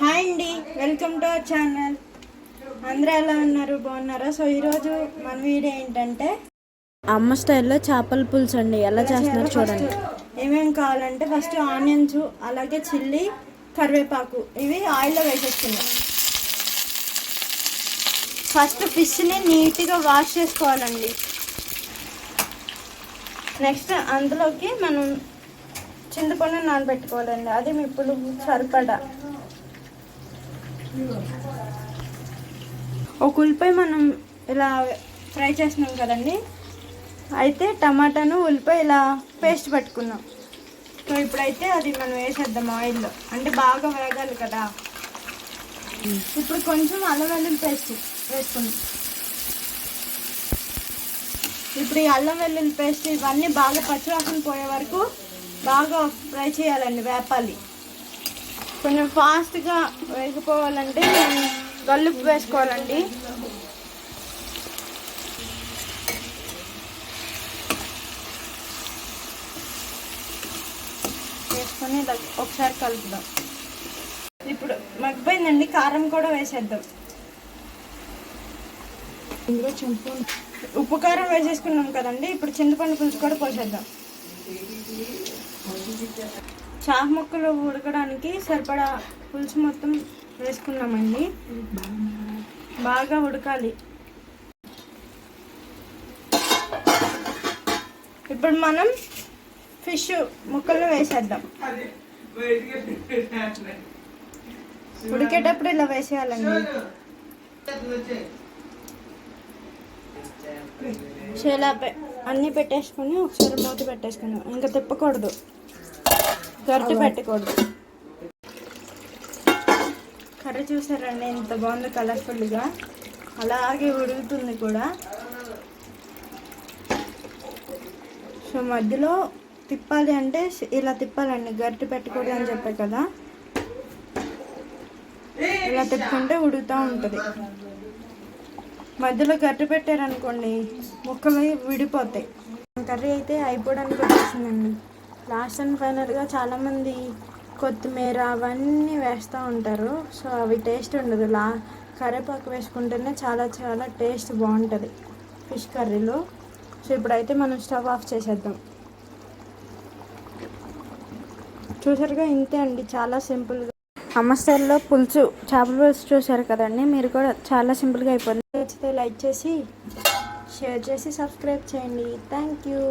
Hi అండి welcome to our channel. అందరూ ఎలా ఉన్నారు? బాగున్నారా? సో ఈరోజు మన వీడియో ఏంటంటే అమ్మ స్టైల్లో చేపల పులుసు అండి. ఎలా చేస్తున్నారు చూడండి. ఏమేమి కావాలంటే ఫస్ట్ ఆనియన్స్ అలాగే చిల్లీ కరివేపాకు. ఇవి ఆయిల్లో వేసేస్తున్నాం ఫస్ట్ ఫిష్ని నీట్గా వాష్ చేసుకోవాలండి. నెక్స్ట్ అందులోకి మనం చింతపండు నానబెట్టుకోవాలండి. అది మీ పులుపు సరిపడా. ఒక ఉల్లిపాయ మనం ఇలా ఫ్రై చేస్తున్నాం కదండి. అయితే టమాటాను ఉల్లిపాయ ఇలా పేస్ట్ పెట్టుకున్నాం. సో ఇప్పుడైతే అది మనం వేసేద్దాం ఆయిల్లో. అంటే బాగా వేగాలి కదా. ఇప్పుడు కొంచెం అల్లం వెల్లుల్లి పేస్ట్ వేసుకుందాం. ఇప్పుడు ఈ అల్లం వెల్లుల్లి పేస్ట్ ఇవన్నీ బాగా పచ్చివాసన పోయే వరకు బాగా ఫ్రై చేయాలండి వేపాలి. కొంచెం ఫాస్ట్గా వేగిపోవాలంటే గల్లుపు వేసుకోవాలండి. వేసుకొని ఇలా ఒకసారి కలుపుదాం. ఇప్పుడు మగ్గిపోయిందండి కారం కూడా వేసేద్దాం. ఇందులో చింతపండు ఉప్పు కారం వేసేసుకున్నాం కదండి ఇప్పుడు చింతపండు పులుసు కూడా పోసేద్దాం. చాప ముక్కలు ఉడకడానికి సరిపడా పులుసు మొత్తం వేసుకున్నామండి. బాగా ఉడకాలి. ఇప్పుడు మనం ఫిష్ ముక్కలు వేసేద్దాం. ఉడికేటప్పుడు ఇలా వేసేయాలండి. చేలా పె అన్నీ పెట్టేసుకుని ఒకసారి మూత పెట్టేసుకున్నాం ఇంకా తిప్పకూడదు. గరిటె పెట్టకూడదు. కర్రీ చూసారండి ఎంత బాగుంది కలర్ఫుల్గా. అలాగే ఉడుకుతుంది కూడా. సో మధ్యలో తిప్పాలి అంటే ఇలా తిప్పాలండి గరిటె పెట్టకూడదు అని చెప్పే కదా. ఇలా తిప్పుకుంటే ఉడుకుతూ ఉంటుంది. మధ్యలో గట్టి పెట్టారనుకోండి ముక్కలు విడిపోతాయి. కర్రీ అయితే అయిపోవడానికి వచ్చేసిందండి. లాస్ట్ అండ్ ఫైనల్గా చాలామంది కొత్తిమీర అవన్నీ వేస్తూ ఉంటారు. సో అవి టేస్ట్ ఉండదు. లా కరివేపాకు వేసుకుంటేనే చాలా చాలా టేస్ట్ బాగుంటుంది ఫిష్ కర్రీలో. సో ఇప్పుడైతే మనం స్టవ్ ఆఫ్ చేసేద్దాం. చూసారుగా ఇంతే అండి. చాలా సింపుల్గా. అమ్మ స్టైల్లో పులుసు చేపల పులుసు చూసారు కదండి. మీరు కూడా చాలా సింపుల్గా అయిపోయింది. నచ్చితే లైక్ చేసి షేర్ చేసి సబ్స్క్రైబ్ చేయండి. Thank you.